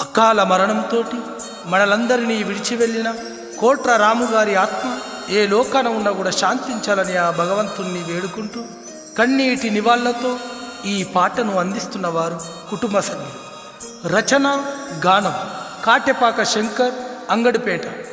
అకాల మరణంతో మనలందరినీ విడిచి వెళ్ళిన కోట్ర రాముగారి ఆత్మ ఏ లోకాన ఉన్నా కూడా శాంతించాలని ఆ భగవంతుణ్ణి వేడుకుంటూ కన్నీటి నివాళ్ళతో ఈ పాటను అందిస్తున్న వారు కుటుంబ సభ్యులు. రచన గానం కాటెపాక శంకర్ అంగడిపేట.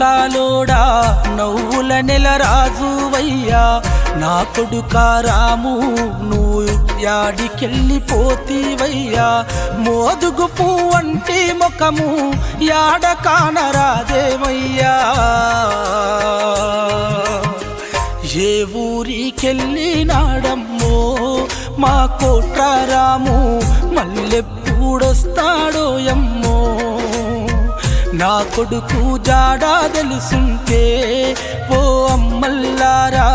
మీసాలోడా నవ్వుల నెల రాజువయ్యా. నా కొడుక రాము నువ్వు యాడికెళ్ళిపోతీవయ్యా. మోదుగు పువ్వంటి ముఖము యాడ కానరాదేమయ్యా. ఏ ఊరికెళ్ళినాడమ్మో మా కోట్రారాము మళ్ళెప్పుడొస్తాడో ఎమ్మో నా కొడుకు జాడా తెలుసుంటే ఓ అమ్మల్లారా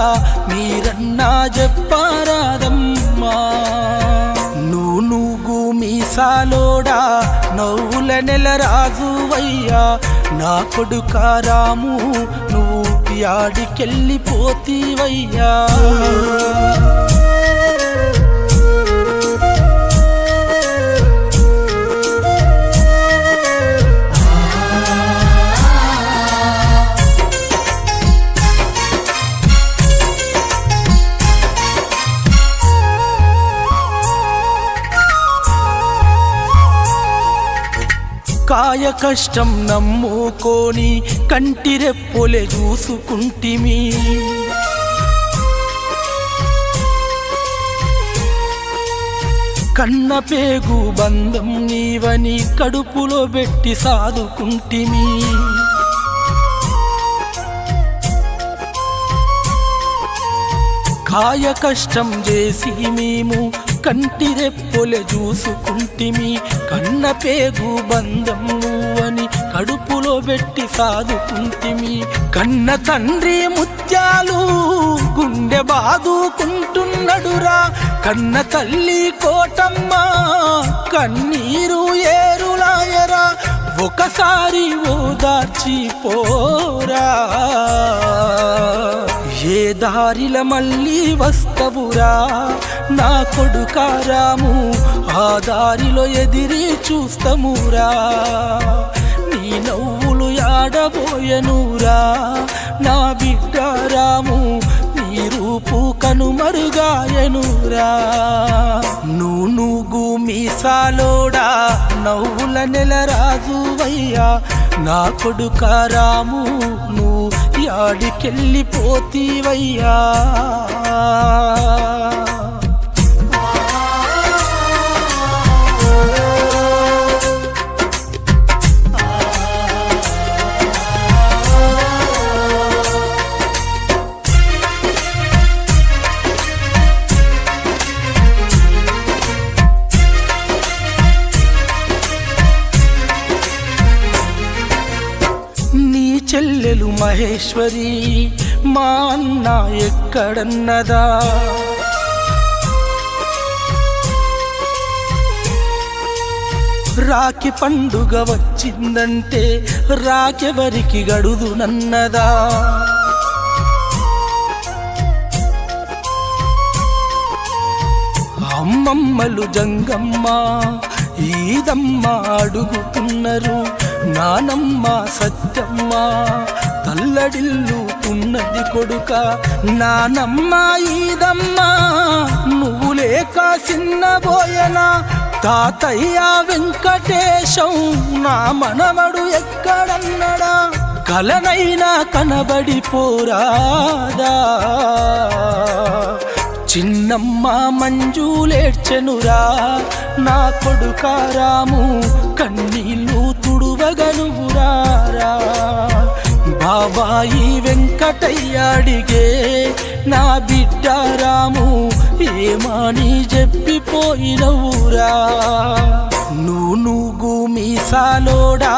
మీరన్నా చెప్పారాదమ్మా నువ్వు నువ్వు మీసాలోడా నవ్వుల నెల రాజువయ్యా. నా కొడుక రాము నువ్వు యాడికెళ్ళిపోతీవయ్యా. కాయ కష్టం నమ్ముకొని కంటిరెప్పులే చూసుకుంటిమి. కన్న పేగు బంధం నీవని కడుపులో పెట్టి సాదుకుంటిమి. సహాయ కష్టం చేసి మేము కంటి రెప్పులే చూసుకుంటిమి. కన్న పేగు బంధం నువ్వని కడుపులో పెట్టి సాదుకుంటిమి. కన్న తండ్రి ముత్యాలు గుండె బాదుకుంటున్నడురా. కన్న తల్లి కోటమ్మ కన్నీరు ఏరులాయరా. ఒకసారి ఓదార్చి పోరా దారిల మళ్ళీ వస్తవురా. నా కొడుకారాము ఆ దారిలో ఎదిరి చూస్తమురా. నీ నవ్వులు ఆడబోయనురా నా బిడ్డారాము నీ రూపు కనుమరుగాయనురా నువ్వు నువ్వు మీసాలోడా నవ్వుల నెల రాజువయ్యా. నా కొడుక రాము యాడికెళ్ళిపోతీవయ్యా? మహేశ్వరి మా అన్న ఎక్కడన్నదా? రాకి పండుగ వచ్చిందంటే రాకెవరికి గడుదునన్నదా అమ్మమ్మలు జంగమ్మ ఈదమ్మ అడుగుతున్నారు నానమ్మ సత్యమ్మ. తల్లడిల్లు ఉన్నది కొడుక. నానమ్మ ఈదమ్మ నువ్వు లేక చిన్నబోయనా? తాతయ్య వెంకటేశం నా మనవడు ఎక్కడన్నడా? కలనైనా కనబడిపోరాదా చిన్నమ్మ మంజులేడ్చెనురా నా కొడుకారాము కన్నీళ్ళు తుడువగనురారా బాబాయి వెంకటయ్యాడిగే నా బిడ్డ రాము ఏమని చెప్పిపోయినవురా? నువ్వు నువ్వు మీసాలోడా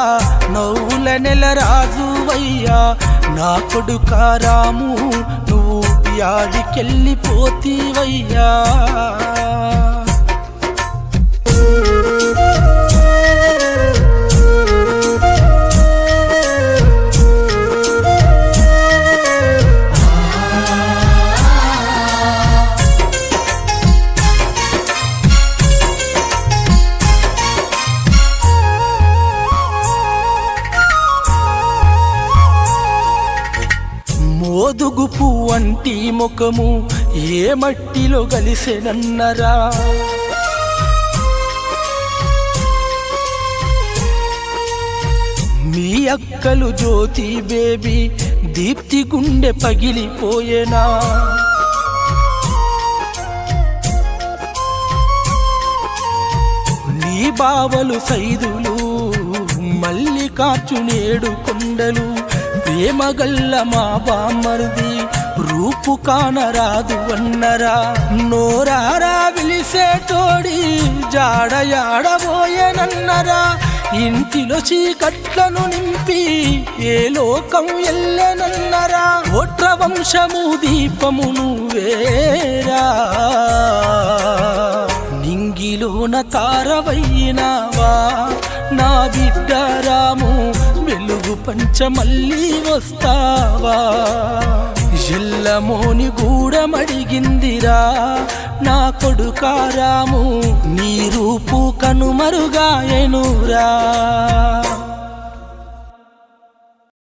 నవ్వుల నెల రాజువయ్యా నా కొడుక రాము నువ్వు వ్యాధికెళ్ళిపోతీవయ్యా. మోదుగు పువ్వంటి ముఖము ఏ మట్టిలో కలిసెనన్నరా? మీ అక్కలు జ్యోతి బేబీ దీప్తి గుండె పగిలిపోయేనా? నీ బావలు సైదులు మల్లికార్జునేడు కొండలు ప్రేమగల్ల మా బామ్మరిది రూపు కానరాదు అన్నరా. నోరారా విలిసేటోడి జాడయాడబోయేనన్నరా. ఇంటిలో చీకట్లను నింపి ఏ లోకం ఎల్లెనన్నరా. ఓట్ర వంశము దీపము నువ్వేరా నింగిలోన తారవయ్యినావా నా బిడ్డ రాము. వెలుగు పంచ మళ్ళీ వస్తావా? ఎల్లమోని గూడమడిగిందిరా. నా కొడుకారాము నీ రూపు కనుమరుగాయనురా